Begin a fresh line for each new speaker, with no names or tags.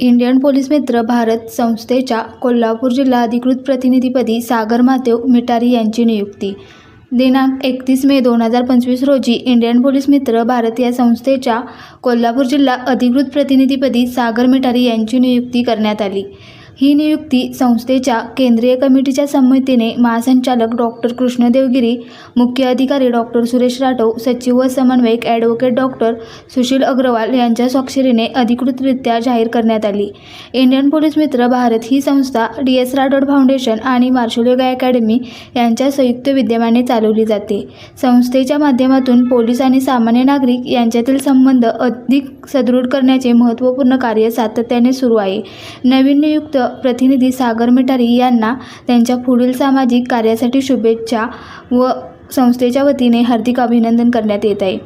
Indian police मित्र भारत संस्थेच्या कोल्हापूर जिल्हा अधिकृत प्रतिनिधीपदी सागर महादेव मिटारी यांची नियुक्ती. दिनांक एकतीस मे दोन हजार पंचवीस रोजी इंडियन पोलीस मित्र भारत या संस्थेच्या कोल्हापूर जिल्हा अधिकृत प्रतिनिधीपदी सागर मिटारी यांची नियुक्ती करण्यात आली. ही नियुक्ती संस्थेच्या केंद्रीय कमिटीच्या संमतीने महासंचालक डॉक्टर कृष्णदेवगिरी मुख्य अधिकारी डॉक्टर सुरेश राठव सचिव व समन्वयक ॲडव्होकेट डॉक्टर सुशील अग्रवाल यांच्या स्वाक्षरीने अधिकृतरित्या जाहीर करण्यात आली. इंडियन पोलीस मित्र भारत ही संस्था डी एस राठोड फाउंडेशन आणि मार्शल योगा अकॅडमी यांच्या संयुक्त विद्यमाने चालवली जाते. संस्थेच्या माध्यमातून पोलीस आणि सामान्य नागरिक यांच्यातील संबंध अधिक सदृढ करण्याचे महत्त्वपूर्ण कार्य सातत्याने सुरू आहे. नवीन नियुक्त प्रतिनिधी सागर मिटारी यांना त्यांच्या पुढील सामाजिक कार्यासाठी शुभेच्छा व संस्थेच्या वतीने हार्दिक अभिनंदन करण्यात येत आहे.